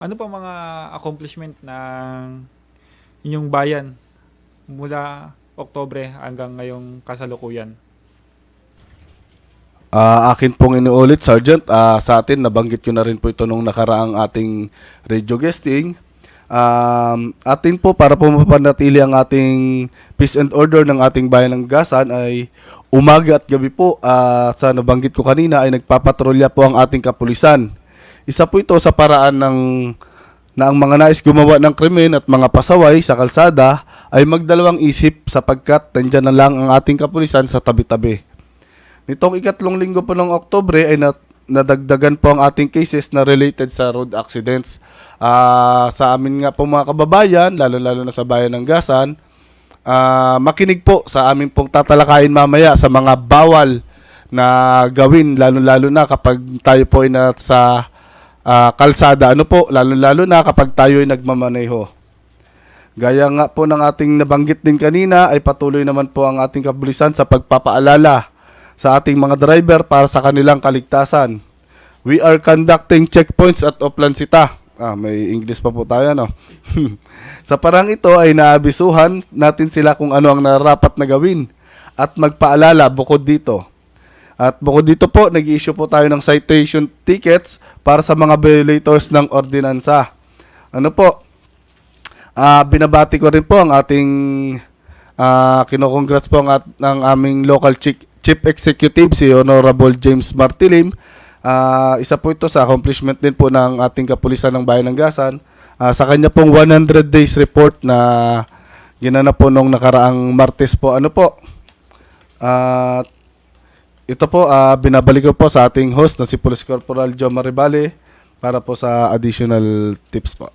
Ano pa mga accomplishment ng inyong bayan mula Oktobre hanggang ngayong kasalukuyan? Ah, akin pong inuulit, Sergeant. Ah, sa atin, nabanggit ko na rin po ito nung nakaraang ating radio guesting. Um, atin po, para po mapanatili ang ating peace and order ng ating bayan ng Gasan ay umaga at gabi po, ah, sa nabanggit ko kanina, ay nagpapatrolya po ang ating kapulisan. Isa po ito sa paraan ng na ang mga nais gumawa ng krimen at mga pasaway sa kalsada ay magdalawang isip sapagkat nandyan na lang ang ating kapulisan sa tabi-tabi. Nitong ikatlong linggo po ng Oktobre ay nat- nadagdagan po ang ating cases na related sa road accidents. Ah, sa amin nga po mga kababayan, lalo-lalo na sa bayan ng Gasan, ah, makinig po sa amin pong tatalakayin mamaya sa mga bawal na gawin, lalo-lalo na kapag tayo po ay nasa ah, kalsada. Ano po, lalo-lalo na kapag tayo ay nagmamaneho. Gaya nga po ng ating nabanggit din kanina ay patuloy naman po ang ating kapulisan sa pagpapaalala sa ating mga driver para sa kanilang kaligtasan. We are conducting checkpoints at Oplansita. Ah, may English pa po tayo, no? sa parang ito ay naabisuhan natin sila kung ano ang narapat na gawin at magpaalala bukod dito. At bukod dito po, nag-issue po tayo ng citation tickets para sa mga violators ng ordinansa. Ano po? Ah, binabati ko rin po ang ating ah kinokongrats po ang at, ng aming local chief, chief executive si Honorable James Martilim. Ah, isa po ito sa accomplishment din po ng ating kapulisan ng Bayan ng Gasan. Ah, sa kanya pong 100 days report na ginanap po nung nakaraang Martes po. Ano po? Ah, ito po, ah, binabalik ko po sa ating host na si Police Corporal Joe Maribale para po sa additional tips po.